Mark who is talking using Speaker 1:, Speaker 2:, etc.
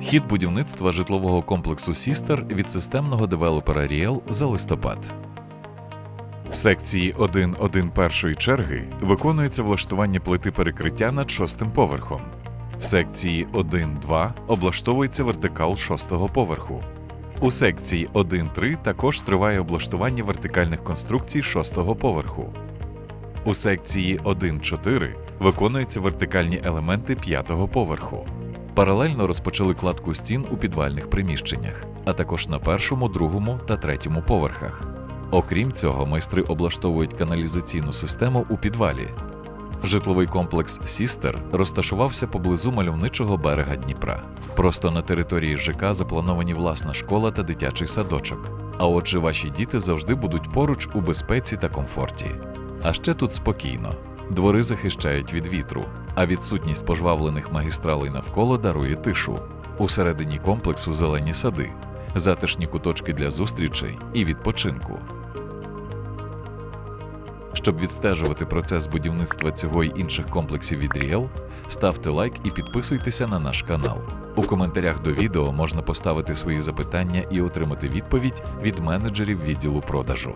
Speaker 1: Хід будівництва житлового комплексу Сістер від системного девелопера Ріел за листопад. В секції 1.1 першої черги виконується влаштування плити перекриття над шостим поверхом. В секції 1.2 облаштовується вертикал шостого поверху. У секції 1.3 також триває облаштування вертикальних конструкцій шостого поверху. У секції 1.4 виконуються вертикальні елементи п'ятого поверху. Паралельно розпочали кладку стін у підвальних приміщеннях, а також на першому, другому та третьому поверхах. Окрім цього, майстри облаштовують каналізаційну систему у підвалі. Житловий комплекс Сістер розташувався поблизу мальовничого берега Дніпра. Просто на території ЖК заплановані власна школа та дитячий садочок. А отже, ваші діти завжди будуть поруч у безпеці та комфорті. А ще тут спокійно. Двори захищають від вітру, а відсутність пожвавлених магістралей навколо дарує тишу. Усередині комплексу зелені сади, затишні куточки для зустрічей і відпочинку. Щоб відстежувати процес будівництва цього й інших комплексів від Ріел, ставте лайк і підписуйтеся на наш канал. У коментарях до відео можна поставити свої запитання і отримати відповідь від менеджерів відділу продажу.